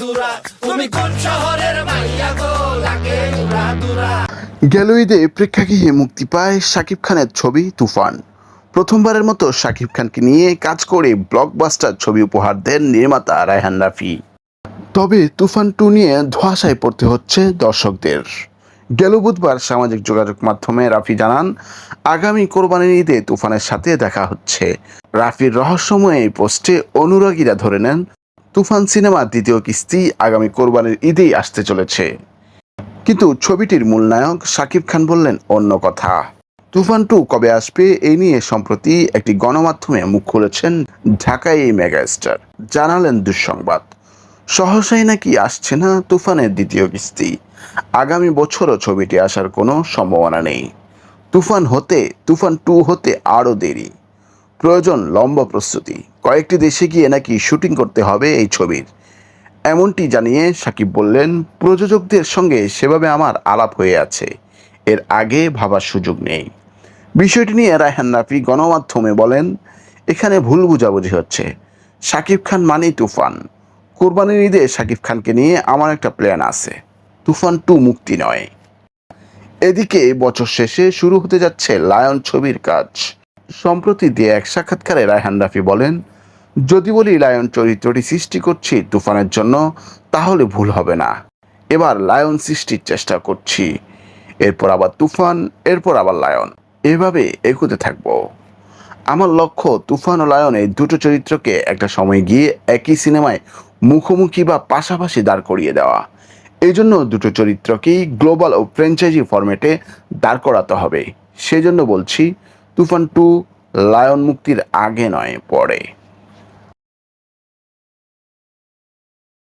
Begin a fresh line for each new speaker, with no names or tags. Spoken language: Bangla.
দুরা, তুমি
প্রেক্ষাগৃহে মুক্তি পায় শাকিব খানের ছবি তুফান। প্রথমবারের মতো শাকিব খানকে নিয়ে কাজ করে ব্লকবাস্টার ছবি উপহার দেন নির্মাতা রায়হান রাফি। তবে তুফান টু নিয়ে ধোঁয়াশায় পড়তে হচ্ছে দর্শকদের। গেল বুধবার সামাজিক যোগাযোগ মাধ্যমে রাফি জানান, আগামী কোরবানির ঈদে তুফানের সাথে দেখা হচ্ছে। রাফির রহস্যময় এই পোস্টে অনুরাগীরা ধরে নেন তুফান সিনেমার দ্বিতীয় কিস্তি আগামী কোরবানির ঈদেই আসতে চলেছে। কিন্তু ছবিটির মূল নায়ক শাকিব খান বললেন অন্য কথা। তুফান টু কবে আসবে এই নিয়ে সম্প্রতি একটি গণমাধ্যমে মুখ খুলেছেন ঢাকায় এই মেগাস্টার। জানালেন দুঃসংবাদ। সহসাই নাকি আসছে না তুফানের দ্বিতীয় কিস্তি। আগামী বছরও ছবিটি আসার কোনো সম্ভাবনা নেই। তুফান হতে, তুফান টু হতে আরও দেরি। প্রয়োজন লম্বা প্রস্তুতি। কয়েকটি দেশে গিয়ে নাকি শুটিং করতে হবে এই ছবির। এমনটি জানিয়ে সাকিব বললেন, প্রযোজকদের সঙ্গে সেভাবে আমার আলাপ হয়ে আছে। এর আগে ভাবার সুযোগ নেই। বিষয়টি নিয়ে রায়হান রাফি গণমাধ্যমে বলেন, এখানে ভুল বুঝাবুঝি হচ্ছে। সাকিব খান মানেই তুফান। কোরবানির ঈদে সাকিব খানকে নিয়ে আমার একটা প্ল্যান আছে। তুফান টু মুক্তি নয়। এদিকে বছর শেষে শুরু হতে যাচ্ছে লায়ন ছবির কাজ। সম্প্রতি দিয়ে এক সাক্ষাৎকারে রায়হান রাফি বলেন যদি বলি লায়ন চরিত্রটি সৃষ্টি করছি তুফানের জন্য, তাহলে ভুল হবে না। এবার লায়ন সৃষ্টির চেষ্টা করছি। এরপর আবার তুফান, এরপর আবার লায়ন। এভাবে এগোতে থাকব। আমার লক্ষ্য তুফান ও লায়ন এই দুটো চরিত্রকে একটা সময় গিয়ে একই সিনেমায় মুখোমুখি বা পাশাপাশি দাঁড় করিয়ে দেওয়া। এই জন্য দুটো চরিত্রকেই গ্লোবাল ও ফ্র্যাঞ্চাইজি ফরম্যাটে দাঁড় করাতে হবে। সেজন্য বলছি, তুফান টু লায়ন মুক্তির আগে নয়, পরে।